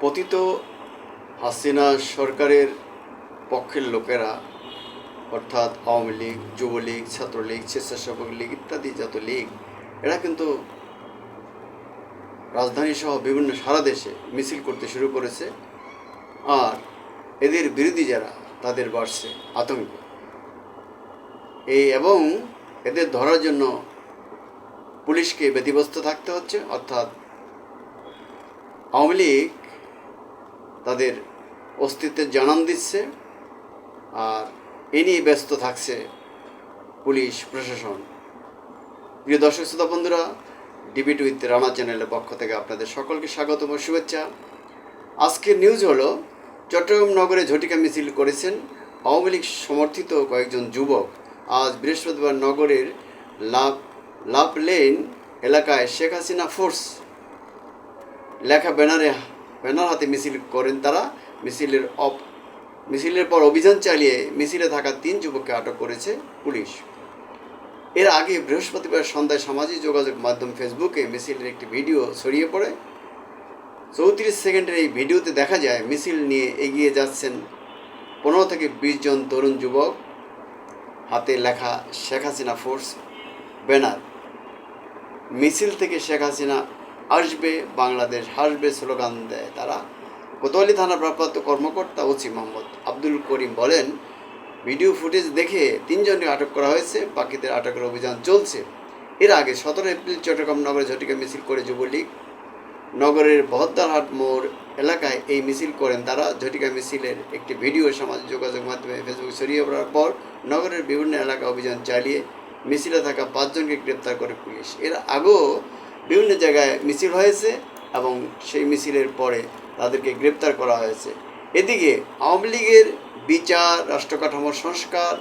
পতিত হাসিনা সরকারের পক্ষের লোকেরা, অর্থাৎ আওয়ামী লীগ, যুবলীগ, ছাত্রলীগ, স্বেচ্ছাসেবক লীগ ইত্যাদি যত লীগ, এরা কিন্তু রাজধানী সহ বিভিন্ন সারা দেশে মিছিল করতে শুরু করেছে। আর এদের বিরোধী যারা, তাদের বাড়ছে আতঙ্ক। এই এবং এদের ধরার জন্য পুলিশকে ব্যতিব্যস্ত থাকতে হচ্ছে, অর্থাৎ আওয়ামী লীগ তাদের অস্তিত্বের জানান দিচ্ছে আর এ নিয়ে ব্যস্ত থাকছে পুলিশ, প্রশাসন। প্রিয় দর্শক, শ্রোতা বন্ধুরা ডিবিট উইথ রানা চ্যানেলের পক্ষ থেকে আপনাদের সকলকে স্বাগত ও শুভেচ্ছা। আজকের নিউজ হলো, চট্টগ্রাম নগরে ঝটিকা মিছিল করেছেন আওয়ামী লীগ সমর্থিত কয়েকজন যুবক। আজ বৃহস্পতিবার নগরের লাভ লাভ লেন এলাকায় শেখ হাসিনা ফোর্স লেখা ব্যানারে ব্যানার হাতে মিছিল করেন তারা। মিছিলের অপ, মিছিলের পর অভিযান চালিয়ে মিছিলে থাকা তিন যুবককে আটক করেছে পুলিশ। এর আগে বৃহস্পতিবার সন্ধ্যায় সামাজিক যোগাযোগ মাধ্যম ফেসবুকে মিছিলের একটি ভিডিও ছড়িয়ে পড়ে। চৌত্রিশ সেকেন্ডের এই ভিডিওতে দেখা যায়, মিছিল নিয়ে এগিয়ে যাচ্ছেন পনেরো থেকে বিশ জন তরুণ যুবক। হাতে লেখা শেখ হাসিনা ফোর্স ব্যানার। মিছিল থেকে শেখ হাসিনা আসবে, বাংলাদেশ হাসবে স্লোগান দেয় তারা। কোতোয়ালি থানার ভারপ্রাপ্ত কর্মকর্তা ওসি মোহাম্মদ আব্দুল করিম বলেন, ভিডিও ফুটেজ দেখে তিনজনকে আটক করা হয়েছে, বাকিদের আটকের অভিযান চলছে। এর আগে সতেরো এপ্রিল চট্টগ্রাম নগরে ঝটিকা মিছিল করে যুবলীগ নগরের বহদ্দারহাট মোড় এলাকায় এই মিছিল করেন তারা। ঝটিকা মিছিলের একটি ভিডিও সামাজিক যোগাযোগ মাধ্যমে ফেসবুক ছড়িয়ে পড়ার পর নগরের বিভিন্ন এলাকা অভিযান চালিয়ে মিছিলে থাকা পাঁচজনকে গ্রেপ্তার করে পুলিশ। এর আগেও বিভিন্ন জায়গায় মিছিল হয়েছে এবং সেই মিছিলের পরে তাদেরকে গ্রেপ্তার করা হয়েছে। এদিকে আওয়ামী লীগের বিচার রাষ্ট্রকাঠামোর সংস্কার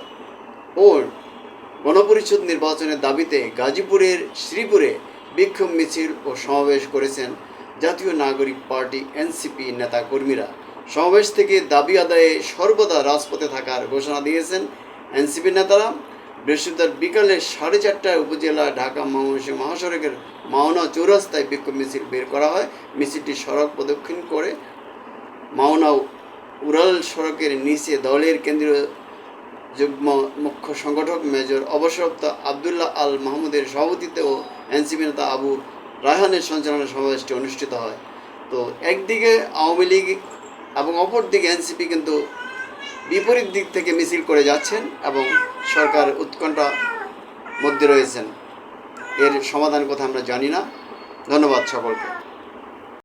ও গণপরিষদ নির্বাচনের দাবিতে গাজীপুরের শ্রীপুরে বিক্ষোভ মিছিল ও সমাবেশ করেছেন জাতীয় নাগরিক পার্টি এনসিপি নেতা কর্মীরা সমাবেশ থেকে দাবি আদায়ে সর্বদা রাজপথে থাকার ঘোষণা দিয়েছেন এনসিপি নেতারা। বৃহস্পতিবার বিকালে সাড়ে চারটায় উপজেলা ঢাকা ময়মনসিংহ মহাসড়কের মাওনা চৌরাস্তায় বিক্ষোভ মিছিল বের করা হয়। মিছিলটি সড়ক প্রদক্ষিণ করে মাওনা উড়াল সড়কের নিচে দলের কেন্দ্রীয় যুগ্ম মুখ্য সংগঠক মেজর অবসরপ্ত আবদুল্লাহ আল মাহমুদের সভাপতিত্বে ও এনসিপি নেতা আবু রায়হানের সঞ্চালনায় সমাবেশটি অনুষ্ঠিত হয়। তো একদিকে আওয়ামী লীগ এবং অপরদিকে এনসিপি কিন্তু বিপরীত দিক থেকে মিছিল করে যাচ্ছেন এবং সরকার উৎকণ্ঠা মধ্যে রয়েছেন। এর সমাধান কথা আমরা জানি না। ধন্যবাদ সকলকে।